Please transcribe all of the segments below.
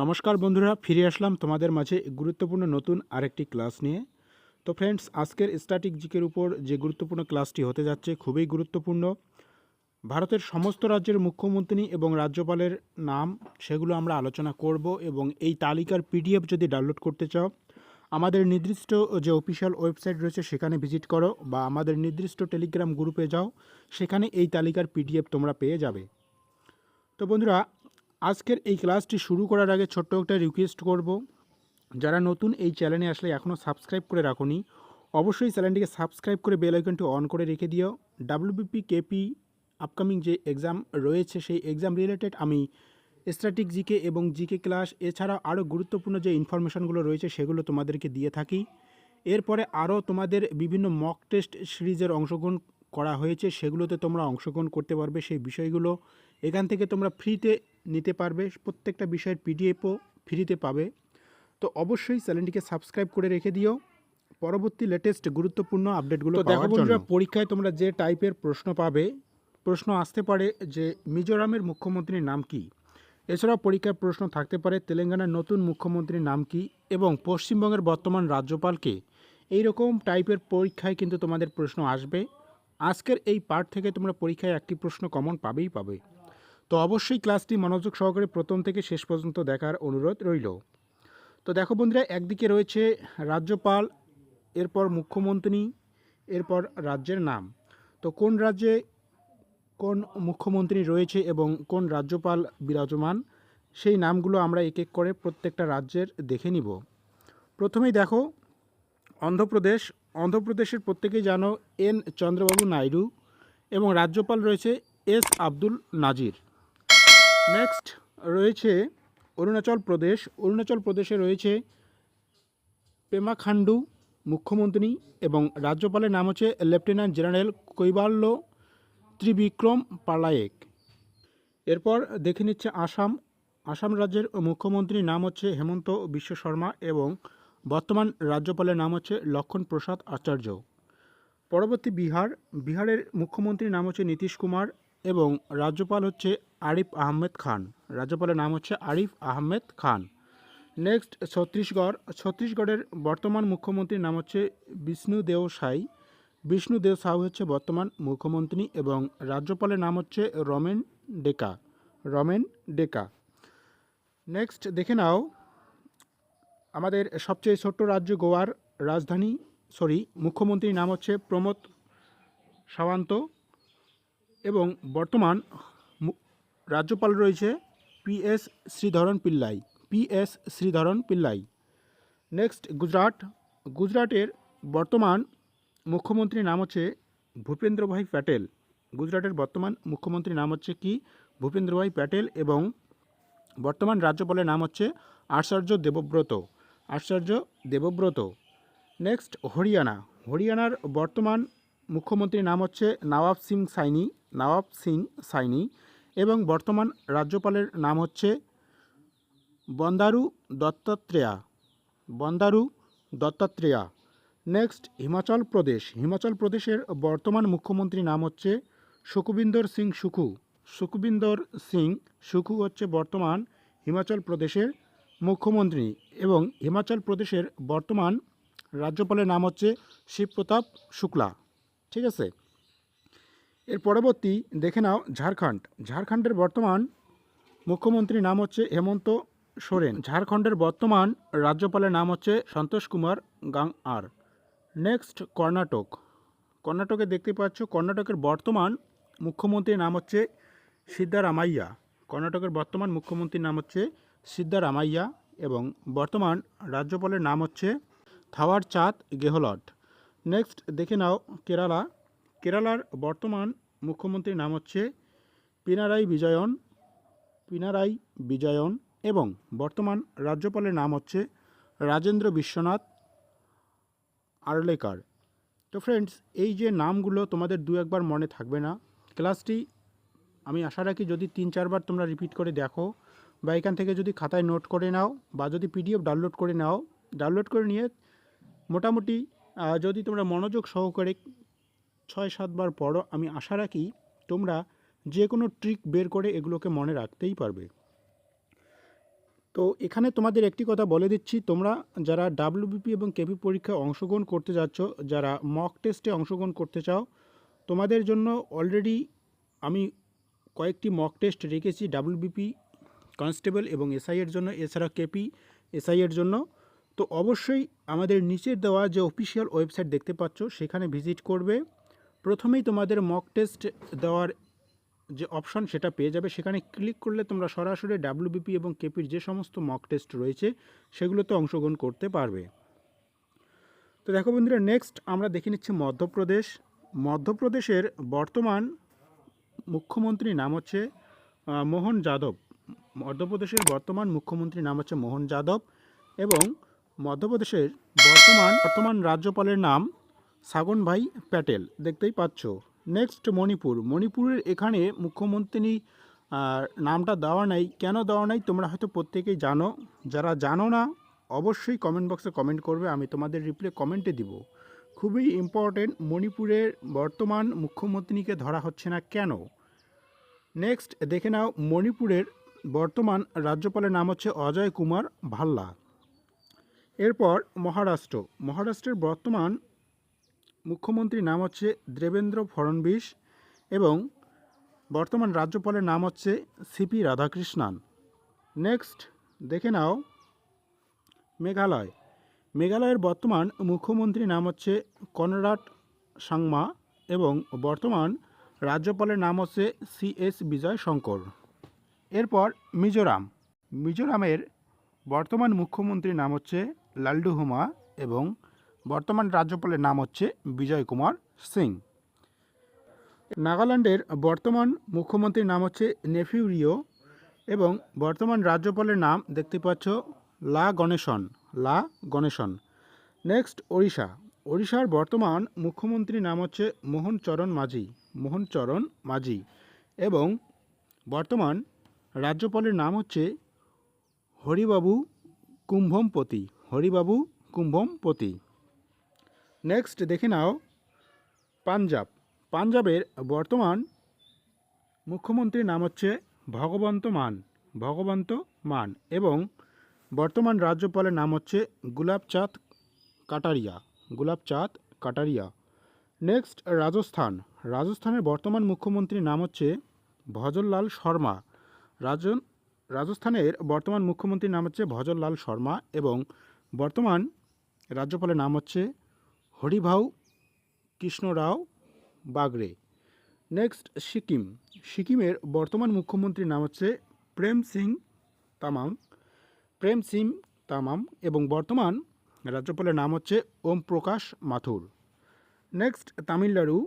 নমস্কার বন্ধুরা, ফিরে আসলাম তোমাদের মাঝে গুরুত্বপূর্ণ নতুন আরেকটি ক্লাস নিয়ে। তো ফ্রেন্ডস আজকের স্ট্যাটিক জিকের উপর যে গুরুত্বপূর্ণ ক্লাসটি হতে যাচ্ছে খুবই গুরুত্বপূর্ণ। ভারতের সমস্ত রাজ্যের মুখ্যমন্ত্রী এবং রাজ্যপালের নাম, সেগুলো আমরা আলোচনা করব এবং এই তালিকার পিডিএফ যদি ডাউনলোড করতে চাও, আমাদের নির্দিষ্ট যে অফিসিয়াল ওয়েবসাইট রয়েছে সেখানে ভিজিট করো বা আমাদের নির্দিষ্ট টেলিগ্রাম গ্রুপে যাও, সেখানে এই তালিকার পিডিএফ তোমরা পেয়ে যাবে। তো বন্ধুরা আজকের এই ক্লাসটি শুরু করার আগে ছোট্ট একটা রিকোয়েস্ট করব। যারা নতুন এই চ্যানেলে আসলে এখনও সাবস্ক্রাইব করে রাখুনি, অবশ্যই চ্যানেলটিকে সাবস্ক্রাইব করে বেল আইকনটি অন করে রেখে দিও। ডাব্লিউবিপি কেপি আপকামিং যে এক্সাম রয়েছে, সেই এক্সাম রিলেটেড আমি স্ট্যাটিক জিকে এবং জিকে ক্লাস এছাড়া আরও গুরুত্বপূর্ণ যে ইনফরমেশনগুলো রয়েছে, সেগুলো তোমাদেরকে দিয়ে থাকি। এরপরে আরও তোমাদের বিভিন্ন মক টেস্ট সিরিজের অংশগ্রহণ করা হয়েছে, সেগুলোতে তোমরা অংশগ্রহণ করতে পারবে সেই বিষয়গুলো। এখান থেকে তোমরা ফ্রিতে নিতে পারবে প্রত্যেকটা বিষয়ের পিডিএফও ফ্রিতে পাবে। তো অবশ্যই চ্যানেলটিকে সাবস্ক্রাইব করে রেখে দিও। পরবর্তী লেটেস্ট গুরুত্বপূর্ণ আপডেটগুলো দেখো বন্ধুরা পরীক্ষায় তোমরা যে টাইপের প্রশ্ন পাবে প্রশ্ন আসতে পারে যে মিজোরামের মুখ্যমন্ত্রীর নাম কি? এছাড়াও পরীক্ষার প্রশ্ন থাকতে পারে তেলেঙ্গানার নতুন মুখ্যমন্ত্রীর নাম কি? এবং পশ্চিমবঙ্গের বর্তমান রাজ্যপালকে এই রকম টাইপের পরীক্ষায় কিন্তু তোমাদের প্রশ্ন আসবে। আজকের এই পার্ট থেকে তোমরা পরীক্ষায় একটি প্রশ্ন কমন পাবেই পাবে। তো অবশ্যই ক্লাসটি মনোযোগ সহকারে প্রথম থেকে শেষ পর্যন্ত দেখার অনুরোধ রইল। তো দেখো বন্ধুরা, একদিকে রয়েছে রাজ্যপাল, এরপর মুখ্যমন্ত্রী, এরপর রাজ্যের নাম। তো কোন রাজ্যে কোন মুখ্যমন্ত্রী রয়েছে এবং কোন রাজ্যপাল বিরাজমান, সেই নামগুলো আমরা এক এক করে প্রত্যেকটা রাজ্যের দেখে নিব। প্রথমেই দেখো, অন্ধ্রপ্রদেশ। অন্ধ্রপ্রদেশের প্রত্যেকেই জানো এন চন্দ্রবাবু নাইডু এবং রাজ্যপাল রয়েছে এস আব্দুল নাজির। নেক্সট রয়েছে অরুণাচল প্রদেশ। অরুণাচল প্রদেশে রয়েছে পেমা খান্ডু মুখ্যমন্ত্রী এবং রাজ্যপালের নাম হচ্ছে লেফটেন্যান্ট জেনারেল কৈবাল্য ত্রিবিক্রম পালায়েক। এরপর দেখে নিচ্ছে আসাম। আসাম রাজ্যের মুখ্যমন্ত্রীর নাম হচ্ছে হেমন্ত বিশ্ব শর্মা এবং বর্তমান রাজ্যপালের নাম হচ্ছে লক্ষণ প্রসাদ আচার্য। পরবর্তী বিহার। বিহারের মুখ্যমন্ত্রীর নাম হচ্ছে নীতিশ কুমার এবং রাজ্যপাল হচ্ছে আরিফ আহমেদ খান। রাজ্যপালের নাম হচ্ছে আরিফ আহমেদ খান। নেক্সট, ছত্তিশগড়। ছত্তিশগড়ের বর্তমান মুখ্যমন্ত্রীর নাম হচ্ছে বিষ্ণু দেও সাই। বিষ্ণু দেও সাউ হচ্ছে বর্তমান মুখ্যমন্ত্রী এবং রাজ্যপালের নাম হচ্ছে রমেন ডেকা। রমেন ডেকা। নেক্সট, দেখে নাও আমাদের সবচেয়ে ছোট্ট রাজ্য গোয়ার রাজধানী, সরি, মুখ্যমন্ত্রীর নাম হচ্ছে প্রমোদ সাওয়ান্ত এবং বর্তমান রাজ্যপাল রয়েছে P S Sreedharan Pillai, P S Sreedharan Pillai. Next Gujarat. গুজরাটের বর্তমান মুখ্যমন্ত্রীর নাম হচ্ছে ভূপেন্দ্রভাই প্যাটেল। গুজরাটের বর্তমান মুখ্যমন্ত্রীর নাম হচ্ছে কি? ভূপেন্দ্রভাই প্যাটেল এবং বর্তমান রাজ্যপালের নাম হচ্ছে আচার্য দেবব্রত। আচার্য দেবব্রত। নেক্সট হরিয়ানা। হরিয়ানার বর্তমান মুখ্যমন্ত্রীর নাম হচ্ছে নওয়াব সিং সাইনি। নওয়াব সিং সাইনি এবং বর্তমান রাজ্যপালের নাম হচ্ছে বন্দারু দত্তাত্রেয়া। বন্দারু দত্তাত্রেয়া। নেক্সট, হিমাচল প্রদেশ। হিমাচল প্রদেশের বর্তমান মুখ্যমন্ত্রীর নাম হচ্ছে সুখবিন্দর সিং সুখু। সুখবিন্দর সিং সুখু হচ্ছে বর্তমান হিমাচল প্রদেশের মুখ্যমন্ত্রী এবং হিমাচল প্রদেশের বর্তমান রাজ্যপালের নাম হচ্ছে শিবপ্রতাপ শুক্লা। ঠিক আছে? এর পরবর্তী দেখে নাও ঝাড়খণ্ড। ঝাড়খণ্ডের বর্তমান মুখ্যমন্ত্রীর নাম হচ্ছে হেমন্ত সোরেন। ঝাড়খণ্ডের বর্তমান রাজ্যপালের নাম হচ্ছে সন্তোষ কুমার গাং আর নেক্সট, কর্ণাটক। কর্ণাটকে দেখতে পাচ্ছ, কর্ণাটকের বর্তমান মুখ্যমন্ত্রীর নাম হচ্ছে সিদ্ধারামাইয়া। কর্ণাটকের বর্তমান মুখ্যমন্ত্রীর নাম হচ্ছে সিদ্ধারামাইয়া এবং বর্তমান রাজ্যপালের নাম হচ্ছে থাওয়ার চাঁদ গেহলট। নেক্সট, দেখে নাও কেরালা। কেরালার বর্তমান মুখ্যমন্ত্রীর নাম হচ্ছে পিনারাই বিজয়ন পিনারাই বিজয়ন এবং বর্তমান রাজ্যপালের নাম হচ্ছে রাজেন্দ্র বিশ্বনাথ আরলেকার তো ফ্রেন্ডস এই যে নামগুলো তোমাদের দু একবার মনে থাকবে না ক্লাসটি আমি আশা রাখি যদি তিন চারবার তোমরা রিপিট করে দেখো বা এখান থেকে যদি খাতায় নোট করে নাও বা যদি পিডিএফ ডাউনলোড করে নাও ডাউনলোড করে নিয়ে মোটামুটি যদি তোমরা মনোযোগ সহকারে ছয় সাতবার পড়ো, আমি আশা রাখি তোমরা যে কোনো ট্রিক বের করে এগুলোকে মনে রাখতেই পারবে। তো এখানে তোমাদের একটি কথা বলে দিচ্ছি, তোমরা যারা ডাব্লিউবিপি এবং কেপি পরীক্ষায় অংশগ্রহণ করতে যাচ্ছ, যারা মক টেস্টে অংশগ্রহণ করতে চাও, তোমাদের জন্য অলরেডি আমি কয়েকটি মক টেস্ট রেখেছি ডাব্লিউবিপি কনস্টেবল এবং এসআই এর জন্য, এছাড়া কেপি এসআই এর জন্য। তো অবশ্যই আমাদের নিচের দেওয়া যে অফিসিয়াল ওয়েবসাইট দেখতে পাচ্ছ, সেখানে ভিজিট করবে। প্রথমেই তোমাদের মক টেস্ট দেওয়ার যে অপশন সেটা পেয়ে যাবে। সেখানে ক্লিক করলে তোমরা সরাসরি ডাব্লিউবিপি এবং কেপির যে সমস্ত মক টেস্ট রয়েছে, সেগুলোতে অংশগ্রহণ করতে পারবে। তো দেখো বন্ধুরা নেক্সট আমরা দেখে নিচ্ছি মধ্যপ্রদেশ। মধ্যপ্রদেশের বর্তমান মুখ্যমন্ত্রীর নাম হচ্ছে মোহন যাদব। মধ্যপ্রদেশের বর্তমান মুখ্যমন্ত্রীর নাম হচ্ছে মোহন যাদব এবং মধ্যপ্রদেশের বর্তমান বর্তমান রাজ্যপালের নাম সাগন ভাই প্যাটেল, দেখতেই পাচ্ছ। নেক্সট মণিপুর। মণিপুরের এখানে মুখ্যমন্ত্রী নামটা দেওয়া নাই। কেন দেওয়া নাই তোমরা হয়তো প্রত্যেকেই জানো। যারা জানো না, অবশ্যই কমেন্ট বক্সে কমেন্ট করবে, আমি তোমাদের রিপ্লে কমেন্টে দিব। খুবই ইম্পর্টেন্ট মণিপুরের বর্তমান মুখ্যমন্ত্রীকে ধরা হচ্ছে না কেন? নেক্সট দেখে নাও, মণিপুরের বর্তমান রাজ্যপালের নাম হচ্ছে অজয় কুমার ভাল্লা। এরপর মহারাষ্ট্র। মহারাষ্ট্রের বর্তমান মুখ্যমন্ত্রীর নাম হচ্ছে দেবেন্দ্র ফড়নবিস এবং বর্তমান রাজ্যপালের নাম হচ্ছে সিপি রাধাকৃষ্ণান। নেক্সট, দেখে নাও মেঘালয়। মেঘালয়ের বর্তমান মুখ্যমন্ত্রীর নাম হচ্ছে কনরাড সাংমা এবং বর্তমান রাজ্যপালের নাম হচ্ছে সি এস বিজয় শঙ্কর এরপর মিজোরাম। মিজোরামের বর্তমান মুখ্যমন্ত্রীর নাম হচ্ছে লালডু হুমা এবং বর্তমান রাজ্যপালের নাম হচ্ছে বিজয় কুমার সিং। নাগাল্যান্ডের বর্তমান মুখ্যমন্ত্রীর নাম হচ্ছে নেফিউ রিও এবং বর্তমান রাজ্যপালের নাম দেখতে পাচ্ছ লা গণেশন লা গণেশন। নেক্সট ওড়িশা। ওড়িশার বর্তমান মুখ্যমন্ত্রীর নাম হচ্ছে মোহন চরণ মাঝি মোহন চরণ মাঝি এবং বর্তমান রাজ্যপালের নাম হচ্ছে হরিবাবু কুম্ভমপতি হরিবাবু কুম্ভমপতি। নেক্সট দেখে নাও, পাঞ্জাব। পাঞ্জাবের বর্তমান মুখ্যমন্ত্রীর নাম হচ্ছে ভগবন্ত মান ভগবন্ত মান এবং বর্তমান রাজ্যপালের নাম হচ্ছে গুলাবচাঁদ কাটারিয়া গুলাবচাঁদ কাটারিয়া। নেক্সট রাজস্থান। রাজস্থানের বর্তমান মুখ্যমন্ত্রীর নাম হচ্ছে ভজনলাল শর্মা। রাজন, রাজস্থানের বর্তমান মুখ্যমন্ত্রীর নাম হচ্ছে ভজনলাল শর্মা এবং বর্তমান রাজ্যপালের নাম হচ্ছে হরিভাউ, কৃষ্ণরাও, বাগড়ে। নেক্সট সিকিম। সিকিমের বর্তমান মুখ্যমন্ত্রীর নাম হচ্ছে প্রেম সিং তামাং প্রেম সিং তামাম এবং বর্তমান রাজ্যপালের নাম হচ্ছে ওম প্রকাশ মাথুর। নেক্সট তামিলনাড়ু।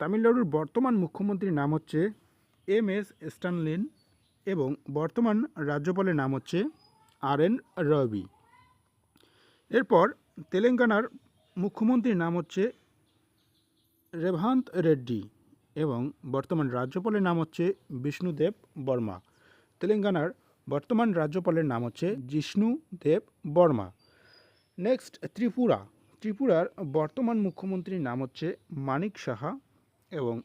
তামিলনাড়ুর বর্তমান মুখ্যমন্ত্রীর নাম হচ্ছে এম এস স্টানলিন এবং বর্তমান রাজ্যপালের নাম হচ্ছে আর এন রবি। এরপর তেলেঙ্গানার মুখ্যমন্ত্রীর নাম হচ্ছে রেভান্ত রেড্ডি এবং বর্তমান রাজ্যপালের নাম হচ্ছে বিষ্ণুদেব বর্মা। তেলেঙ্গানার বর্তমান রাজ্যপালের নাম হচ্ছে জিষ্ণুদেব বর্মা। নেক্সট, ত্রিপুরা। ত্রিপুরার বর্তমান মুখ্যমন্ত্রীর নাম হচ্ছে মানিক সাহা এবং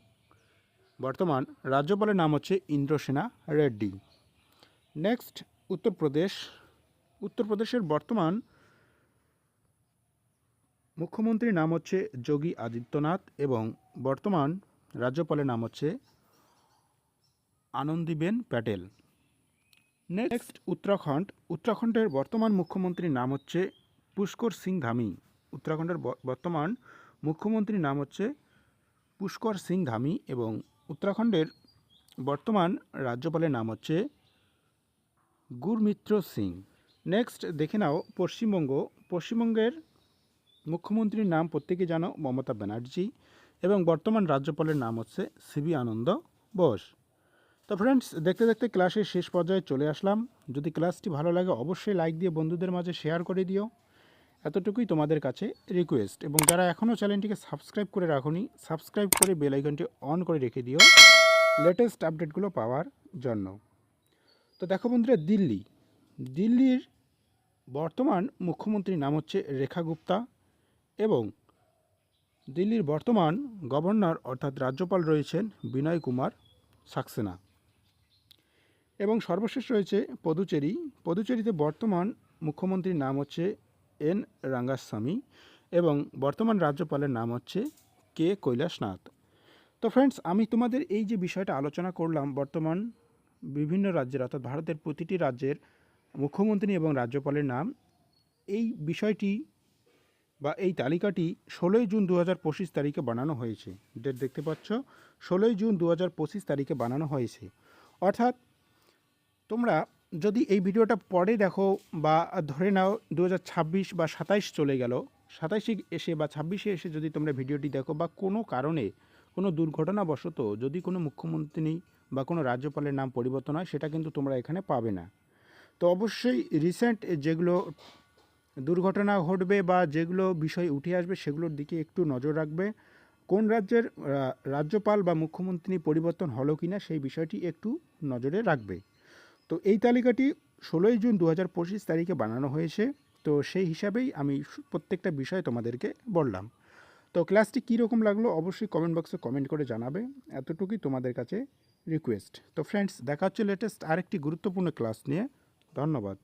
বর্তমান রাজ্যপালের নাম হচ্ছে ইন্দ্রসেনা রেড্ডি। নেক্সট, উত্তরপ্রদেশ। উত্তরপ্রদেশের বর্তমান মুখ্যমন্ত্রীর নাম হচ্ছে যোগী আদিত্যনাথ এবং বর্তমান রাজ্যপালের নাম হচ্ছে আনন্দীবেন প্যাটেল। নেক্সট, উত্তরাখণ্ড। উত্তরাখণ্ডের বর্তমান মুখ্যমন্ত্রীর নাম হচ্ছে পুষ্কর সিং ধামি। উত্তরাখণ্ডের বর্তমান মুখ্যমন্ত্রীর নাম হচ্ছে পুষ্কর সিং ধামি এবং উত্তরাখণ্ডের বর্তমান রাজ্যপালের নাম হচ্ছে গুরমিত্র সিং। নেক্সট, দেখে নাও পশ্চিমবঙ্গ। পশ্চিমবঙ্গের মুখ্যমন্ত্রীর নাম প্রত্যেকে জানো, মমতা ব্যানার্জি, এবং বর্তমান রাজ্যপালের নাম হচ্ছে সিবি আনন্দ বোস। তো ফ্রেন্ডস দেখতে দেখতে ক্লাসের শেষ পর্যায়ে চলে আসলাম। যদি ক্লাসটি ভালো লাগে, অবশ্যই লাইক দিয়ে বন্ধুদের মাঝে শেয়ার করে দিও। এতটুকুই তোমাদের কাছে রিকোয়েস্ট এবং যারা এখনও চ্যানেলটিকে সাবস্ক্রাইব করে রাখুনি সাবস্ক্রাইব করে বেল আইকনটি অন করে রেখে দিও লেটেস্ট আপডেটগুলো পাওয়ার জন্য। তো দেখো বন্ধুরা, দিল্লি। দিল্লির বর্তমান মুখ্যমন্ত্রীর নাম হচ্ছে রেখা গুপ্তা। এবং দিল্লির বর্তমান গভর্নর অর্থাৎ রাজ্যপাল রয়েছেন বিনয় কুমার সাক্সেনা। এবং সর্বশেষ রয়েছে পদুচেরি। পদুচেরিতে বর্তমান মুখ্যমন্ত্রীর নাম হচ্ছে এন রাঙ্গাস্বামী এবং বর্তমান রাজ্যপালের নাম হচ্ছে কে কৈলাসনাথ। তো ফ্রেন্ডস আমি তোমাদের এই যে বিষয়টা আলোচনা করলাম, বর্তমান বিভিন্ন রাজ্যের অর্থাৎ ভারতের প্রতিটি রাজ্যের মুখ্যমন্ত্রী এবং রাজ্যপালের নাম, এই বিষয়টি বা এই তালিকাটি ষোলোই জুন দু হাজার পঁচিশ তারিখে বানানো হয়েছে। ডেট দেখতে পাচ্ছ? ষোলোই জুন দু হাজার পঁচিশ তারিখে বানানো হয়েছে। অর্থাৎ তোমরা যদি এই ভিডিওটা পরে দেখো বা ধরে নাও দু হাজার ছাব্বিশ বা সাতাইশ চলে গেল, সাতাইশে এসে বা ছাব্বিশে এসে যদি তোমরা ভিডিওটি দেখো বা কোনো কারণে কোনো দুর্ঘটনাবশত যদি কোনো মুখ্যমন্ত্রী বা কোনো রাজ্যপালের নাম পরিবর্তন হয়, সেটা কিন্তু তোমরা এখানে পাবে না। তো অবশ্যই রিসেন্ট যেগুলো দুর্ঘটনা ঘটবে বা যেগুলো বিষয় উঠে আসবে সেগুলোর দিকে একটু নজর রাখবে। কোন রাজ্যের রাজ্যপাল বা মুখ্যমন্ত্রী পরিবর্তন হলো কি না সেই বিষয়টি একটু নজরে রাখবে। তো এই তালিকাটি ষোলোই জুন দু হাজার পঁচিশ তারিখে বানানো হয়েছে। তো সেই হিসাবেই আমি প্রত্যেকটা বিষয় তোমাদেরকে বললাম। তো ক্লাসটি কীরকম লাগল অবশ্যই কমেন্ট বক্সে কমেন্ট করে জানাবে। এতটুকুই তোমাদের কাছে রিকোয়েস্ট তো ফ্রেন্ডস দেখা হচ্ছে লেটেস্ট আরেকটি গুরুত্বপূর্ণ ক্লাস নিয়ে। ধন্যবাদ।